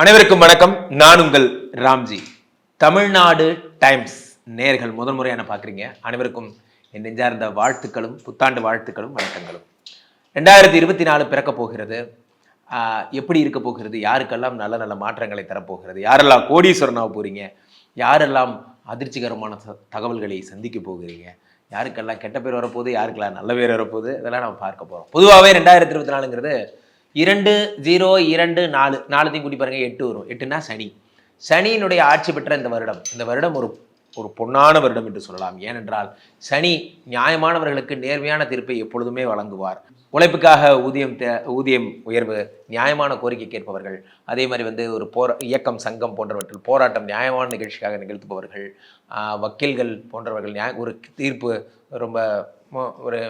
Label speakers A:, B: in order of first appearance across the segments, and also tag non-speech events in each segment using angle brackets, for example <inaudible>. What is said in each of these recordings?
A: அனைவருக்கும் வணக்கம். நான் உங்கள் ராம்ஜி. தமிழ்நாடு டைம்ஸ். நேர்கள் முதல் முறையாக பார்க்குறீங்க? அனைவருக்கும் என் நெஞ்சார்ந்த வாழ்த்துக்களும் புத்தாண்டு வாழ்த்துக்களும் வணக்கங்களும். ரெண்டாயிரத்தி இருபத்தி நாலு பிறக்க போகிறது. எப்படி இருக்க போகிறது? யாருக்கெல்லாம் நல்ல நல்ல மாற்றங்களை தரப்போகிறது யாரெல்லாம் கோடீஸ்வரனாக போகிறீங்க யாரெல்லாம் அதிர்ச்சிகரமான தகவல்களை சந்திக்க போகிறீங்க? யாருக்கெல்லாம் கெட்ட பேர் வரப்போகுது? யாருக்கெல்லாம் நல்ல பேர் வரப்போகுது? இதெல்லாம் நம்ம பார்க்க போகிறோம் பொதுவாகவே ரெண்டாயிரத்தி இருபத்தி நாலுங்கிறது இரண்டு ஜீரோ இரண்டு நாலு. நாலுத்தையும் கூட்டி பாருங்க எட்டு வரும். எட்டுனா சனி. சனியினுடைய ஆட்சி பெற்ற இந்த வருடம். இந்த வருடம் ஒரு ஒரு பொன்னான வருடம் என்று சொல்லலாம். ஏனென்றால் சனி நியாயமானவர்களுக்கு நேர்மையான தீர்ப்பை எப்பொழுதுமே வழங்குவார். உழைப்புக்காக ஊதியம் தே- ஊதியம் உயர்வு நியாயமான கோரிக்கை கேட்பவர்கள் அதே மாதிரி வந்து ஒரு போரா இயக்கம் சங்கம் போன்றவற்றில் போராட்டம் நியாயமான நிகழ்ச்சிக்காக நிகழ்த்துபவர்கள் வக்கீல்கள் போன்றவர்கள் நியாய ஒரு தீர்ப்பு ரொம்ப ஒரு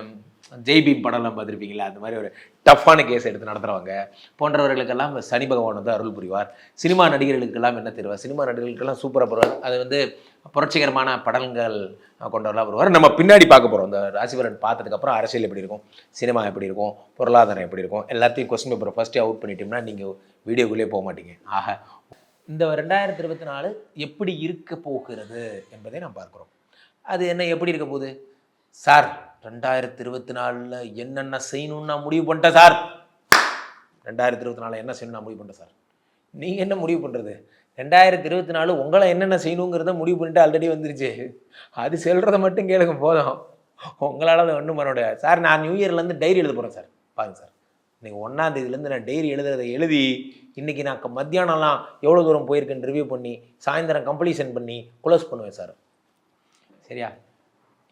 A: ஜெய்பீம் படம்லாம் பார்த்துருப்பீங்களா அந்த மாதிரி ஒரு டஃப்பான கேஸ் எடுத்து நடத்துகிறவங்க போன்றவர்களுக்கெல்லாம் சனி பகவான் வந்து அருள் புரிவார். சினிமா நடிகர்களுக்கெல்லாம் என்ன தெரிவார் சினிமா நடிகர்களுக்கெல்லாம் சூப்பராக போடுவார் அது வந்து புரட்சிகரமான படங்கள் கொண்டவர்களாக வருவார் நம்ம பின்னாடி பார்க்க போகிறோம் இந்த ராசிபலன் பார்த்ததுக்கப்புறம் அரசியல் எப்படி இருக்கும்? சினிமா எப்படி இருக்கும்? பொருளாதாரம் எப்படி இருக்கும்? எல்லாத்தையும் கொஸ்டின் பேப்பரை ஃபஸ்ட்டே அவுட் பண்ணிட்டோம்னா நீங்கள் வீடியோக்குள்ளேயே போக மாட்டீங்க. ஆக இந்த ரெண்டாயிரத்தி இருபத்தி நாலு எப்படி இருக்க போகிறது என்பதை நாம் பார்க்குறோம். அது என்ன எப்படி இருக்க போகுது? சார் ரெண்டாயிரத்தி இருபத்தி நாலில் என்னென்ன செய்யணும்னு நான் முடிவு பண்ணிட்டேன் சார். ரெண்டாயிரத்தி இருபத்தி நாலில் என்ன செய்யணும் நான் முடிவு பண்ணிட்டேன் சார். நீங்கள் என்ன முடிவு பண்ணுறது ரெண்டாயிரத்தி இருபத்தி நாலு உங்களை என்னென்ன செய்யணுங்கிறத முடிவு பண்ணிட்டு ஆல்ரெடி வந்துருச்சு. அது செல்றதை மட்டும் கேளுங்க போதும். உங்களால் அதை ஒன்றும் பண்ண முடியாது. சார் நான் நியூ இயர்லேருந்து டைரி எழுத போகிறேன் சார். பாருங்க சார். இன்றைக்கி ஒன்றாந்தேதியிலேருந்து நான் டைரி எழுதுறதை எழுதி இன்றைக்கி நான் மத்தியானம்லாம் எவ்வளோ தூரம் போயிருக்கேன்னு ரிவ்யூ பண்ணி சாயந்தரம் கம்ப்ளீஷன் பண்ணி க்ளோஸ் பண்ணுவேன் சார். சரியா?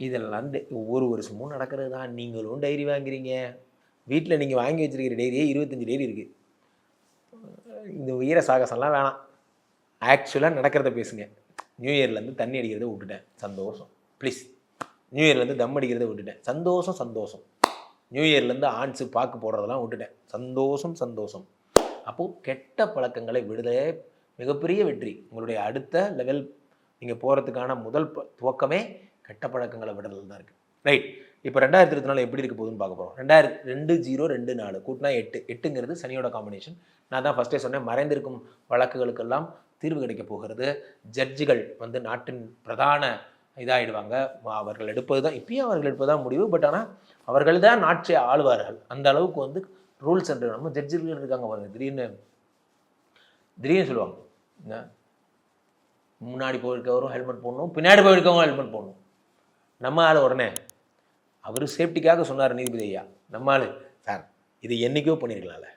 A: இதெல்லாம் ஒவ்வொரு வருஷமும் நடக்கிறது தான் நீங்களும் டைரி வாங்குறீங்க. வீட்டில் நீங்கள் வாங்கி வச்சிருக்கிற டைரியே இருபத்தஞ்சி டைரி இருக்குது இந்த வீர சாகசம்லாம் வேணாம். ஆக்சுவலாக நடக்கிறத பேசுங்க. நியூ இயர்லேருந்து தண்ணி அடிக்கிறத விட்டுட்டேன். சந்தோஷம். ப்ளீஸ் நியூ இயர்லேருந்து தம் அடிக்கிறத விட்டுட்டேன். சந்தோஷம் சந்தோஷம். நியூ இயர்லேருந்து ஆன்ஸு பாக்கு போடுறதெல்லாம் விட்டுட்டேன். சந்தோஷம் சந்தோஷம். அப்போது கெட்ட பழக்கங்களை விடுதலே மிகப்பெரிய வெற்றி. உங்களுடைய அடுத்த லெவல் நீங்கள் போகிறதுக்கான முதல் ப- துவக்கமே கெட்ட பழக்கங்களை விடுதல் தான் இருக்குது ரைட் இப்போ ரெண்டாயிரத்தி இருபத்தி நாலு எப்படி இருக்க போகுதுன்னு பார்க்க போகிறோம் ரெண்டாயிரத்தி ரெண்டு ஜீரோ ரெண்டு நாலு கூட்டினா எட்டு. எட்டுங்கிறது சனியோட காம்பினேஷன் நான் தான் ஃபஸ்ட்டே சொன்னேன் மறைந்திருக்கும் வழக்குகளுக்கெல்லாம் தீர்வு கிடைக்க போகிறது. ஜட்ஜிகள் வந்து நாட்டின் பிரதான இதாகிடுவாங்க அவர்கள் எடுப்பது தான் இப்பயும் அவர்கள் எடுப்பது தான் முடிவு. பட் ஆனால் அவர்கள் தான் நாட்டை ஆளுவார்கள். அந்த அளவுக்கு வந்து ரூல்ஸ் அண்ட் நம்ம ஜட்ஜிகள் இருக்காங்க பாருங்க. திடீர்னு திடீர்னு சொல்லுவாங்க. முன்னாடி போயிருக்கவரும் ஹெல்மெட் போடணும் பின்னாடி போயிருக்கவங்க ஹெல்மெட் போடணும். நம்ம ஆள் உடனே. அவர் சேஃப்டிக்காக சொன்னார் நீதிபதி ஐயா. நம்ம ஆள் சார் இது என்னைக்கோ பண்ணியிருக்கலாம்ல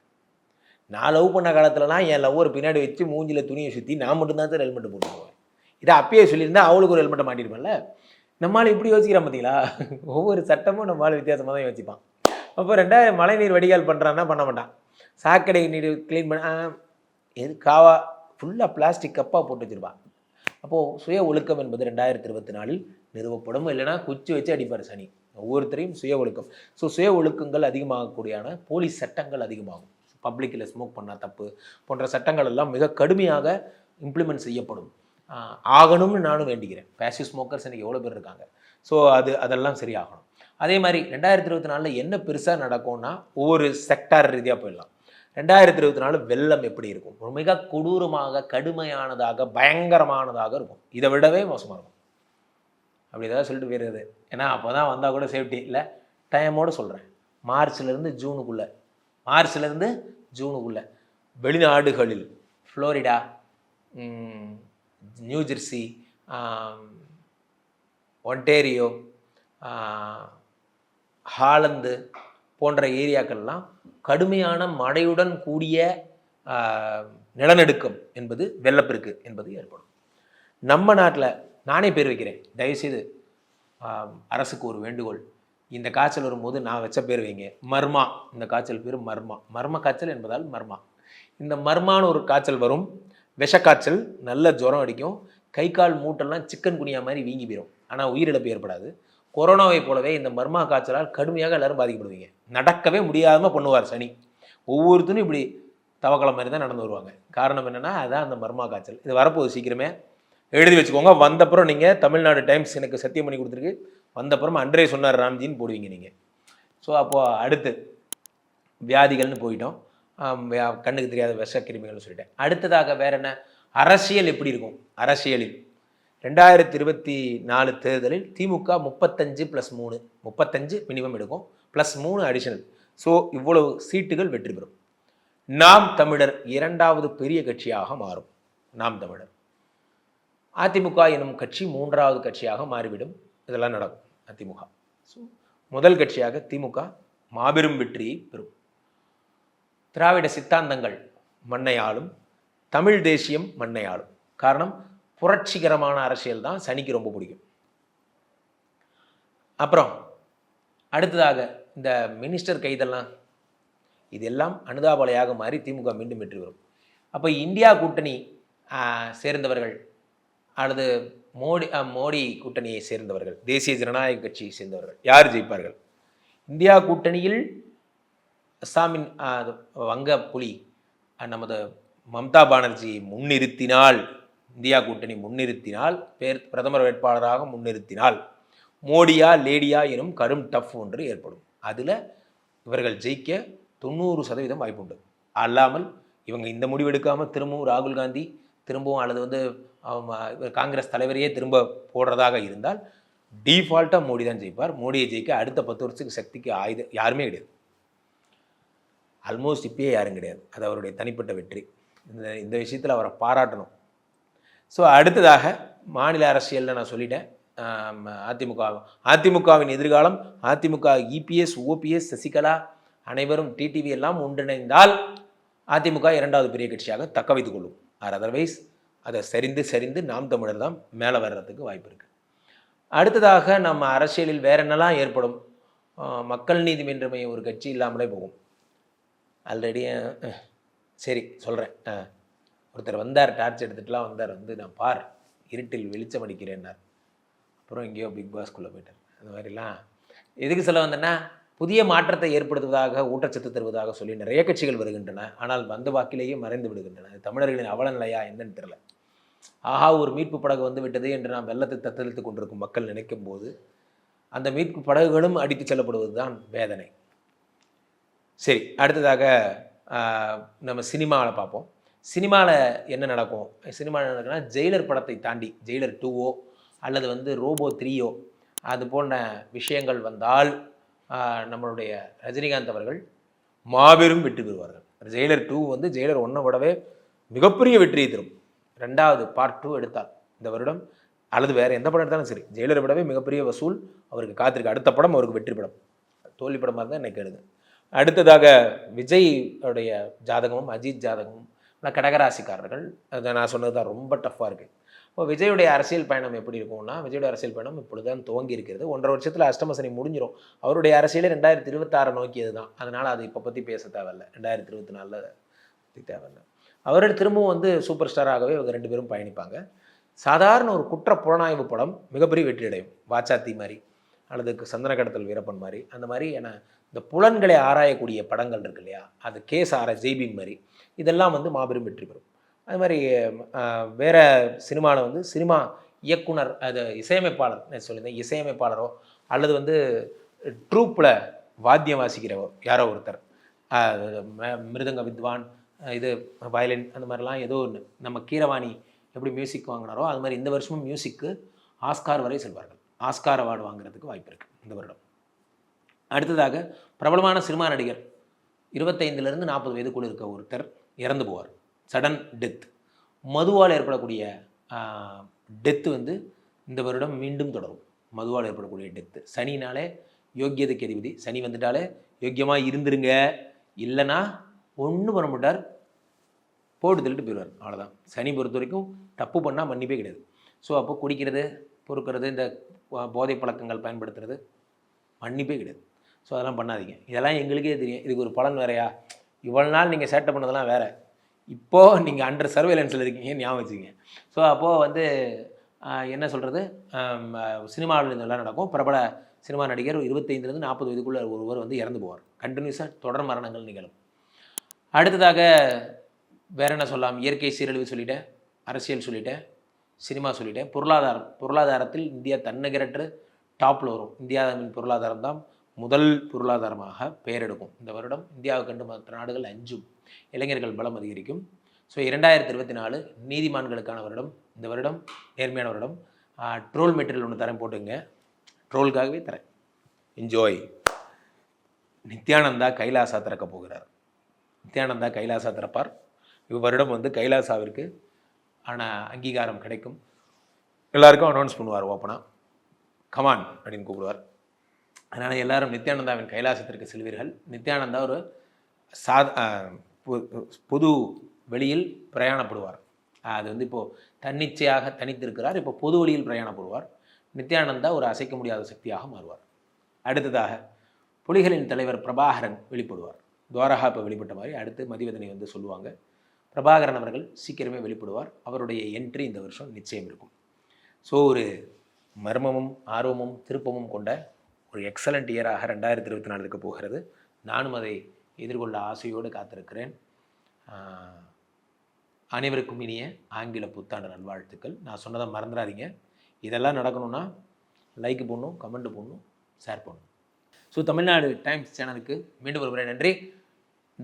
A: நான் லவ் பண்ண காலத்துலலாம் என் லவ்வர் பின்னாடி வச்சு மூஞ்சில் துணியை சுற்றி நான் மட்டும்தான் சார் ஹெல்மெட் போட்டு இதை அப்பயே சொல்லியிருந்தா அவளுக்கு ஒரு ஹெல்மெட்டை மாட்டிருப்பேன்ல நம்மளால் இப்படி யோசிக்கிறான் பார்த்தீங்களா <laughs> ஒவ்வொரு சட்டமும் நம்மளால் வித்தியாசமாக தான் யோசிப்பான். அப்போ ரெண்டாயிரம் மழை நீர் வடிகால் பண்ணுறான்னா பண்ண மாட்டான். சாக்கடை நீர் க்ளீன் பண்ண எது காவா ஃபுல்லாக பிளாஸ்டிக் கப்பாக போட்டு வச்சிருப்பான். அப்போது சுய ஒழுக்கம் என்பது ரெண்டாயிரத்தி இருபத்தி நாலில் நிறுவப்படும். இல்லைன்னா குச்சி வச்சு அடிப்பார் சனி. ஒவ்வொருத்தரையும் சுய ஒழுக்கம். ஸோ சுய ஒழுக்கங்கள் அதிகமாகக்கூடியான போலீஸ் சட்டங்கள் அதிகமாகும். பப்ளிக்கில் ஸ்மோக் பண்ணால் தப்பு போன்ற சட்டங்கள் எல்லாம் மிக கடுமையாக இம்ப்ளிமெண்ட் செய்யப்படும். ஆகணும்னு நானும் வேண்டிக்கிறேன். பேசிவ் ஸ்மோக்கர்ஸ் இன்றைக்கி எவ்வளோ பேர் இருக்காங்க? ஸோ அது அதெல்லாம் சரியாகணும். அதே மாதிரி ரெண்டாயிரத்தி இருபத்தி நாலில் என்ன பெருசாக நடக்கும்னா ஒவ்வொரு செக்டார் ரீதியாக போயிடலாம். ரெண்டாயிரத்தி இருபத்தி நாலு வெள்ளம் எப்படி இருக்கும்? ஒரு மிக கொடூரமாக கடுமையானதாக பயங்கரமானதாக இருக்கும். இதை விடவே மோசமாக இருக்கும். அப்படி ஏதாவது சொல்லிட்டு போயிருது ஏன்னா அப்போ தான் வந்தால் கூட சேஃப்டி இல்லை டைமோடு சொல்கிறேன் மார்ச்லேருந்து ஜூனுக்குள்ளே. மார்ச்லேருந்து ஜூனுக்குள்ளே. வெளிநாடுகளில் ஃப்ளோரிடா நியூஜெர்சி ஒன்டேரியோ ஹாலந்து போன்ற ஏரியாக்கள்லாம் கடுமையான மழையுடன் கூடிய நிலநடுக்கம் என்பது வெள்ளப்பெருக்கு என்பது ஏற்படும். நம்ம நாட்டில் நானே பேர் வைக்கிறேன். தயவுசெய்து அரசுக்கு ஒரு வேண்டுகோள். இந்த காய்ச்சல் வரும்போது நான் வச்ச பேர் வைங்க. மர்மா. இந்த காய்ச்சல் பேர் மர்மா. மர்ம காய்ச்சல் என்பதால் மர்மா. இந்த மர்மான ஒரு காய்ச்சல் வரும். விஷக்காய்ச்சல் நல்ல ஜுரம் அடிக்கும். கை கால் மூட்டெல்லாம் சிக்கன் குனியா மாதிரி வீங்கி போயிடும் ஆனால் உயிரிழப்பு ஏற்படாது. கொரோனாவை போலவே இந்த மர்மா காய்ச்சலால் கடுமையாக எல்லாரும் பாதிக்கப்படுவீங்க. நடக்கவே முடியாமல் பண்ணுவார் சனி. ஒவ்வொருத்தரும் இப்படி தவக்கலம் மாதிரி தான் நடந்து வருவாங்க. காரணம் என்னென்னா அதான் அந்த மர்மா காய்ச்சல். இது வரப்போகுது சீக்கிரமே. எழுதி வச்சுக்கோங்க. வந்தப்புறம் நீங்கள் தமிழ்நாடு டைம்ஸ் எனக்கு சத்தியம் பண்ணி கொடுத்துருக்கு. வந்தப்புறம் அன்றே சொன்னார் ராம்ஜின்னு போடுவீங்க நீங்கள் ஸோ அப்போது அடுத்து வியாதிகள்னு போயிட்டோம். கண்ணுக்கு தெரியாத விஷ கிருமிகள்னு சொல்லிட்டேன் அடுத்ததாக வேற என்ன? அரசியல் எப்படி இருக்கும்? அரசியலில். ரெண்டாயிரத்தி இருபத்தி நாலு தேர்தலில் திமுக முப்பத்தஞ்சு ப்ளஸ் மூணு. முப்பத்தஞ்சு மினிமம் எடுக்கும். ப்ளஸ் மூணு அடிஷனல் ஸோ இவ்வளவு சீட்டுகள் வெற்றி பெறும். நாம் தமிழர் இரண்டாவது பெரிய கட்சியாக மாறும். நாம் தமிழர். அதிமுக எனும் கட்சி மூன்றாவது கட்சியாக மாறிவிடும். இதெல்லாம் நடக்கும். அதிமுக. ஸோ முதல் கட்சியாக திமுக மாபெரும் வெற்றியை பெறும். திராவிட சித்தாந்தங்கள் மண்ணை ஆளும் தமிழ் தேசியம் மண்ணை ஆளும் காரணம் புரட்சிகரமான அரசியல் தான் சனிக்கு ரொம்ப பிடிக்கும். அப்புறம் அடுத்ததாக இந்த மினிஸ்டர் கைதெல்லாம் இதெல்லாம் அனுதாபலையாக மாறி திமுக மீண்டும் வெற்றி பெறும். அப்போ இந்தியா கூட்டணி சேர்ந்தவர்கள் அல்லது மோடி மோடி கூட்டணியை சேர்ந்தவர்கள் தேசிய ஜனநாயக கட்சியை சேர்ந்தவர்கள் யார் ஜெயிப்பார்கள்? இந்தியா கூட்டணியில் அஸ்ஸாமின் வங்க புலி நமது மம்தா பானர்ஜியை முன்னிறுத்தினால் இந்தியா கூட்டணி முன்னிறுத்தினால் பேர் பிரதமர் வேட்பாளராக முன்னிறுத்தினால் மோடியா லேடியா எனும் கரும் டஃப் ஒன்று ஏற்படும். அதில் இவர்கள் ஜெயிக்க தொண்ணூறு சதவீதம் வாய்ப்புண்டு. அல்லாமல் இவங்க இந்த முடிவெடுக்காமல் திரும்பவும் ராகுல் காந்தி திரும்பவும் அல்லது வந்து இவர் காங்கிரஸ் தலைவரையே திரும்ப போடுறதாக இருந்தால் டீஃபால்ட்டாக மோடி தான் ஜெயிப்பார். மோடியை ஜெயிக்க அடுத்த பத்து வருஷத்துக்கு சக்திக்கு ஆயுத யாருமே கிடையாது. ஆல்மோஸ்ட் இப்பயே யாரும் கிடையாது. அது அவருடைய தனிப்பட்ட வெற்றி. இந்த இந்த விஷயத்தில் அவரை பாராட்டணும். ஸோ அடுத்ததாக மாநில அரசியலில் நான் சொல்லிட்டேன். அதிமுக. அதிமுகவின் எதிர்காலம் அதிமுக இபிஎஸ் ஓபிஎஸ் சசிகலா அனைவரும் டிடிவி எல்லாம் ஒன்றிணைந்தால் அதிமுக இரண்டாவது பெரிய கட்சியாக தக்க வைத்துக் கொள்ளும். ஆர் அதர்வைஸ் அதை சரிந்து சரிந்து நாம் தமிழர் தான் மேலே வர்றதுக்கு வாய்ப்பு இருக்குது அடுத்ததாக நம்ம அரசியலில் வேற என்னெல்லாம் ஏற்படும்? மக்கள் நீதி மன்றமை ஒரு கட்சி இல்லாமலே போகும். ஆல்ரெடி சரி சொல்கிறேன் ஒருத்தர் வந்தார் டார்ச் எடுத்துகிட்டுலாம் வந்தார் வந்து நான் பார் இருட்டில் வெளிச்சம் அடிக்கிறேன்னார். அப்புறம் எங்கேயோ பிக் பாஸ்குள்ளே போயிட்டார். அந்த மாதிரிலாம் எதுக்கு சொல்ல வந்தேன்னா புதிய மாற்றத்தை ஏற்படுத்துவதாக ஊட்டச்சத்து தருவதாக சொல்லி நிறைய கட்சிகள் வருகின்றன. ஆனால் வந்த வாக்கிலேயே மறைந்து விடுகின்றன. தமிழர்களின் அவலநிலையா என்னன்னு தெரில ஆஹா ஒரு மீட்பு படகு வந்து விட்டது என்று நாம் வெள்ளத்தை தத்தளித்து கொண்டிருக்கும் மக்கள் நினைக்கும் போது அந்த மீட்பு படகுகளும் அடித்து செல்லப்படுவது தான் வேதனை. சரி அடுத்ததாக நம்ம சினிமாவில் பார்ப்போம். சினிமாவில் என்ன நடக்கும்? சினிமாவில் நடக்குன்னா ஜெயிலர் படத்தை தாண்டி ஜெயிலர் டூவோ அல்லது வந்து ரோபோ த்ரீயோ அது போன்ற விஷயங்கள் வந்தால் நம்மளுடைய ரஜினிகாந்த் அவர்கள் மாபெரும் வெற்றி பெறுவார்கள். ஜெயிலர் டூ வந்து ஜெயிலர் ஒன்றை விடவே மிகப்பெரிய வெற்றியை தரும். ரெண்டாவது பார்ட் டூ எடுத்தால் இந்த வருடம் அல்லது வேறு எந்த படம் எடுத்தாலும் சரி ஜெயிலரை விடவே மிகப்பெரிய வசூல் அவருக்கு காத்திருக்கு அடுத்த படம் அவருக்கு வெற்றி படம். தோல்வி படமாக இருந்தால் என்னை எழுது அடுத்ததாக விஜய் உடைய ஜாதகமும் அஜித் ஜாதகமும் ஆனால் கடகராசிக்காரர்கள். அதை நான் சொன்னது தான் ரொம்ப டஃப்பாக இருக்குது இப்போ விஜயுடைய அரசியல் பயணம் எப்படி இருக்கும்னா விஜயுடைய அரசியல் பயணம் இப்பொழுதுதான் துவங்கி இருக்கிறது. ஒன்றரை வருஷத்தில் அஷ்டமசனி முடிஞ்சிடும் அவருடைய அரசியலே ரெண்டாயிரத்தி இருபத்தாறு நோக்கியது தான். அதனால் அது இப்போ பற்றி பேச தேவையில்ல. ரெண்டாயிரத்தி இருபத்தி நாலில் பற்றி தேவையில்ல. அவரோட திரும்பவும் வந்து சூப்பர் ஸ்டாராகவே இவங்க ரெண்டு பேரும் பயணிப்பாங்க. சாதாரண ஒரு குற்ற புலனாய்வு படம் மிகப்பெரிய வெற்றி அடையும் வாச்சாத்தி மாதிரி அல்லது சந்தன கடத்தல் வீரப்பன் மாதிரி. அந்த மாதிரி என இந்த புலன்களை ஆராயக்கூடிய படங்கள் இருக்கு இல்லையா? அது கேஸ் ஆர ஜெய்பீம் மாதிரி. இதெல்லாம் வந்து மாபெரும் வெற்றி பெறும். அது மாதிரி வேறு சினிமாவில் வந்து சினிமா இயக்குனர் அது இசையமைப்பாளர் நான் சொல்லியிருந்தேன் இசையமைப்பாளரோ அல்லது வந்து ட்ரூப்பில் வாத்தியம் வாசிக்கிறவோ யாரோ ஒருத்தர். ம- மிருதங்க வித்வான் இது வயலின் அந்த மாதிரிலாம் ஏதோ ஒன்று நம்ம கீரவாணி எப்படி மியூசிக் வாங்கினாரோ அது மாதிரி இந்த வருஷமும் மியூசிக்கு ஆஸ்கார் வரை செல்வார்கள். ஆஸ்கார் அவார்டு வாங்குறதுக்கு வாய்ப்பு இருக்குது இந்த வருடம். அடுத்ததாக பிரபலமான சினிமா நடிகர். இருபத்தைந்துலேருந்து நாற்பது வயதுக்குள்ள இருக்க ஒருத்தர் இறந்து போவார். சடன் டெத் மதுவால் ஏற்படக்கூடிய டெத்து வந்து இந்த வருடம் மீண்டும் தொடரும். மதுவால் ஏற்படக்கூடிய டெத்து சனினாலே யோக்கியதுக்கு அதிபதி. சனி வந்துட்டாலே யோக்கியமாக இருந்துருங்க. இல்லைன்னா ஒன்றும் பண்ண மாட்டார். போட்டு தள்ளிட்டு போயிடுவார். அவ்வளோதான் சனி பொறுத்த வரைக்கும் தப்பு பண்ணால் மன்னிப்பே கிடையாது. ஸோ அப்போ குடிக்கிறது பொறுக்கிறது இந்த போதை பழக்கங்கள் பயன்படுத்துறது மன்னிப்பே கிடையாது. ஸோ அதெல்லாம் பண்ணாதீங்க. இதெல்லாம் எங்களுக்கே தெரியும். இதுக்கு ஒரு பலன் வேறையா? இவ்வளோ நாள் நீங்கள் சேட்டை பண்ணதெல்லாம் வேறு. இப்போது நீங்கள் அண்டர் சர்வேலன்ஸில் இருக்கீங்க ஞாபகம் வச்சுங்க ஸோ அப்போது வந்து என்ன சொல்கிறது சினிமாவில் இதெல்லாம் நடக்கும். பிரபல சினிமா நடிகர் இருபத்தைந்துலேருந்து நாற்பது வயதுக்குள்ளே ஒருவர் வந்து இறந்து போவார். கண்டினியூஸாக தொடர் மரணங்கள் நிகழும். அடுத்ததாக வேற என்ன சொல்லலாம்? இயற்கை சீரழிவு சொல்லிட்டேன் அரசியல் சொல்லிட்டேன் சினிமா சொல்லிட்டேன். பொருளாதாரம் பொருளாதாரத்தில் இந்தியா தன்னிகரற்று டாப்பில் வரும். இந்தியாவின் பொருளாதாரம் தான் முதல் பொருளாதாரமாக பெயரெடுக்கும். இந்த வருடம் இந்தியாவுக்கு கண்டு மற்ற நாடுகள் அஞ்சும் இளைஞர்கள் பலம் அதிகரிக்கும். ஸோ இரண்டாயிரத்தி இருபத்தி நாலு நீதிமான்களுக்கான வருடம் இந்த வருடம் நேர்மையான வருடம். ட்ரோல் மெட்டீரியல் ஒன்று தரேன் போட்டுங்க. ட்ரோலுக்காகவே தரேன். என்ஜாய் நித்யானந்தா கைலாசா திறக்க போகிறார். நித்யானந்தா கைலாசா திறப்பார். இவ்வருடம் வந்து கைலாசாவிற்கு ஆன அங்கீகாரம் கிடைக்கும். எல்லாருக்கும் அனௌன்ஸ் பண்ணுவார் ஓப்பனாக கமான் அப்படின்னு கூப்பிடுவார். அதனால் எல்லாரும் நித்யானந்தாவின் கைலாசத்திற்கு செல்வீர்கள். நித்யானந்தா ஒரு சாத பொது வெளியில் பிரயாணப்படுவார். அது வந்து இப்போது தன்னிச்சையாக தனித்திருக்கிறார். இப்போ பொது வழியில் பிரயாணப்படுவார். நித்யானந்தா ஒரு அசைக்க முடியாத சக்தியாக மாறுவார். அடுத்ததாக புலிகளின் தலைவர் பிரபாகரன் வெளிப்படுவார். துவாரகா இப்போ வெளிப்பட்ட மாதிரி அடுத்து மதிவதனை வந்து சொல்லுவாங்க. பிரபாகரன் அவர்கள் சீக்கிரமே வெளிப்படுவார். அவருடைய என்ட்ரி இந்த வருஷம் நிச்சயம் இருக்கும். ஸோ ஒரு மர்மமும் ஆர்வமும் திருப்பமும் கொண்ட ஒரு எக்ஸலண்ட் இயராக ரெண்டாயிரத்தி இருபத்தி நாலுக்கு போகிறது. நானும் அதை எதிர்கொள்ள ஆசையோடு காத்திருக்கிறேன். அனைவருக்கும் இனிய ஆங்கில புத்தாண்டு நல்வாழ்த்துக்கள். நான் சொன்னதை மறந்துடாதீங்க. இதெல்லாம் நடக்கணும்னா லைக் போடணும் கமெண்ட் போடணும் ஷேர் பண்ணணும் ஸோ தமிழ்நாடு டைம்ஸ் சேனலுக்கு மீண்டும் ஒரு முறை நன்றி.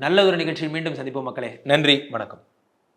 A: நல்ல ஒரு நிகழ்ச்சியில் மீண்டும் சந்திப்போம் மக்களே. நன்றி வணக்கம்.